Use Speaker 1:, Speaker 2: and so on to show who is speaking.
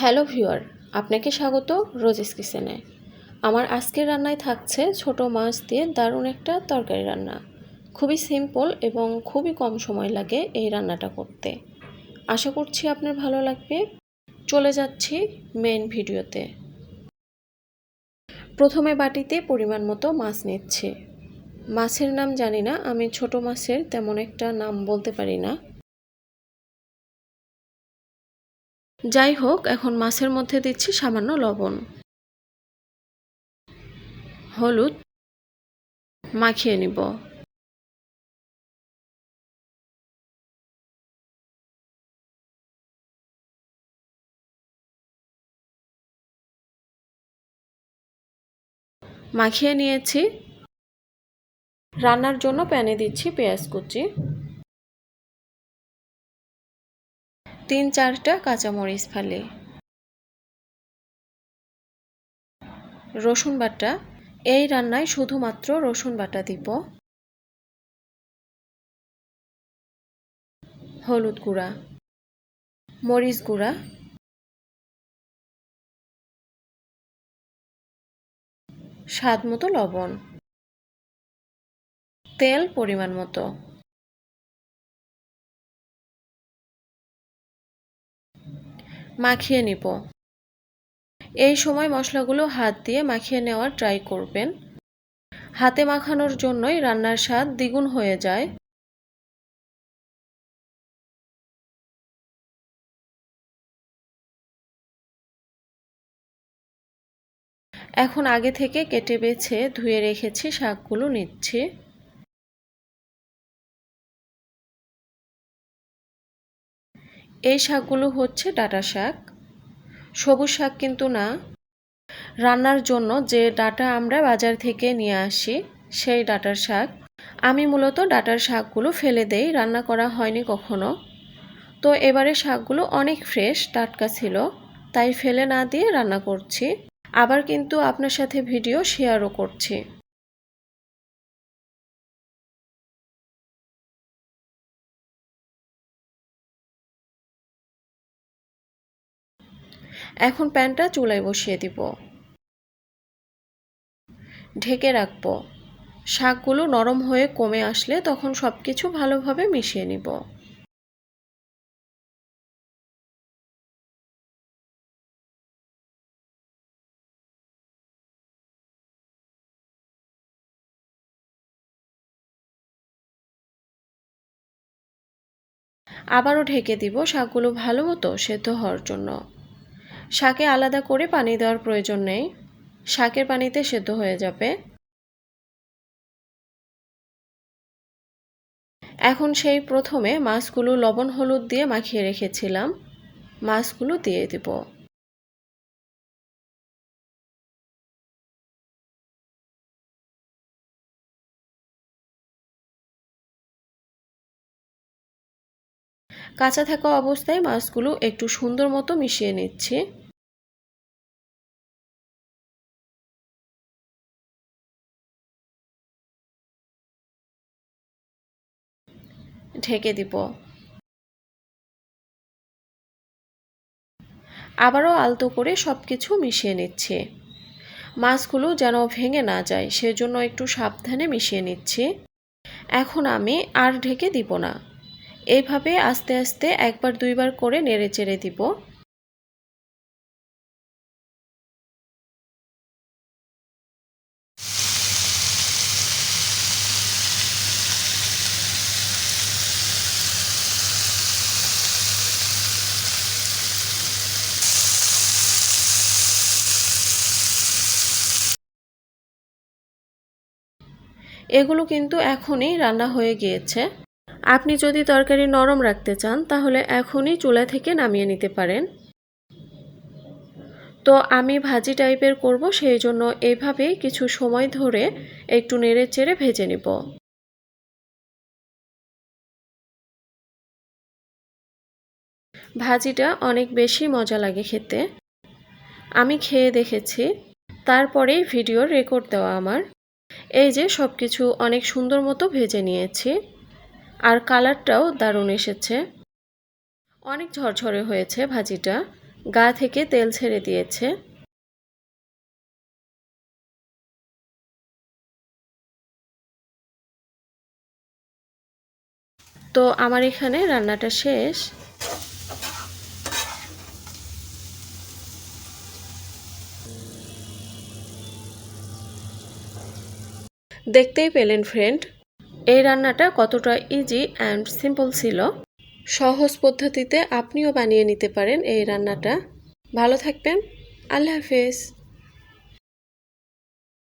Speaker 1: Hello viewer, আপনাকে স্বাগত roses কিচেনে। আমার আজকের রান্নায় থাকছে ছোট মাছ দিয়ে দারুণ একটা তরকারি রান্না। খুবই সিম্পল এবং খুবই কম সময় লাগে এই রান্নাটা করতে। আশা করছি আপনার ভালো লাগবে। চলে যাচ্ছি মেন ভিডিওতে। প্রথমে বাটিতে পরিমাণ মতো মাছ নিচ্ছি। মাছের নাম জানি না, আমি ছোট মাছের তেমন একটা নাম বলতে পারি না। যাই হোক, এখন মাছের মধ্যে দিচ্ছি সামান্য লবণ। হলুদ মাখিয়ে নিব। মাখিয়ে নিয়েছি। রান্নার জন্য প্যানে দিচ্ছি পেঁয়াজ কুচি। তিন চারটা কাঁচামরিচ ফালি। রসুন বাটা। এই রান্নায় শুধুমাত্র রসুন বাটা দিব। হলুদ গুঁড়া। মরিচ গুঁড়া। স্বাদ মতো লবণ। তেল পরিমাণ মতো। মাখিয়ে নিব। এই সময় মশলাগুলো হাত দিয়ে মাখিয়ে নেওয়ার ট্রাই করবেন। হাতে মাখানোর জন্যই রান্নার স্বাদ দ্বিগুণ হয়ে যায়। এখন আগে থেকে কেটে বেছে ধুয়ে রেখেছি শাকগুলো নিচ্ছি। এই শাকগুলো হচ্ছে ডাটা শাক। সবুজ শাক কিন্তু না। রান্নার জন্য যে ডাটা আমরা বাজার থেকে নিয়ে আসি, সেই ডাটার শাক। আমি মূলত ডাটার শাকগুলো ফেলে দেই, রান্না করা হয়নি কখনো। তো এবারে শাকগুলো অনেক ফ্রেশ, টাটকা ছিল, তাই ফেলে না দিয়ে রান্না করছি। আবার কিন্তু আপনার সাথে ভিডিও শেয়ারও করছি। এখন প্যানটা চুলায় বসিয়ে দিব। ঢেকে রাখব। শাকগুলো নরম হয়ে কমে আসলে তখন সব কিছু ভালোভাবে মিশিয়ে নিব। আবারও ঢেকে দিব শাকগুলো ভালো মতো সেদ্ধ হওয়ার জন্য। শাকে আলাদা করে পানি দেওয়ার প্রয়োজন নেই। শাকের পানিতে সেদ্ধ হয়ে যাবে। এখন সেই প্রথমে মাছগুলো লবণ হলুদ দিয়ে মাখিয়ে রেখেছিলাম। মাছগুলো দিয়ে দিব। কাঁচা থাকা অবস্থায় মাছগুলো একটু সুন্দর মতো মিশিয়ে নিচ্ছি। ঢেকে দিব। আবারও আলতো করে সব কিছু মিশিয়ে নিচ্ছে। মাছগুলো যেন ভেঙে না যায়, সেজন্য একটু সাবধানে মিশিয়ে নিচ্ছি। এখন আমি আর ঢেকে দিব না। এইভাবে আস্তে আস্তে একবার দুইবার করে নেড়ে চেড়ে দিব। এগুলো কিন্তু এখনই রান্না হয়ে গিয়েছে। আপনি যদি তরকারি নরম রাখতে চান, তাহলে এখনই চুলা থেকে নামিয়ে নিতে পারেন। তো আমি ভাজি টাইপের করব, সেই জন্য এভাবেই কিছু সময় ধরে একটু নেড়ে চেড়ে ভেজে নিব। ভাজিটা অনেক বেশি মজা লাগে খেতে। আমি খেয়ে দেখেছি, তারপরেই ভিডিও রেকর্ড দেওয়া আমার। এই যে সব কিছু অনেক সুন্দর মতো ভেজে নিয়েছি। আর কালারটাও দারুণ এসেছে। অনেক ঝরঝরে হয়েছে ভাজিটা। গা থেকে তেল ছেড়ে দিয়েছে। তো আমার এখানে রান্নাটা শেষ। দেখতেই পেলেন ফ্রেন্ড এই রান্নাটা কতটা ইজি অ্যান্ড সিম্পল ছিল? সহজ পদ্ধতিতে আপনিও বানিয়ে নিতে পারেন এই রান্নাটা। ভালো থাকবেন। আল্লাহ হাফেজ।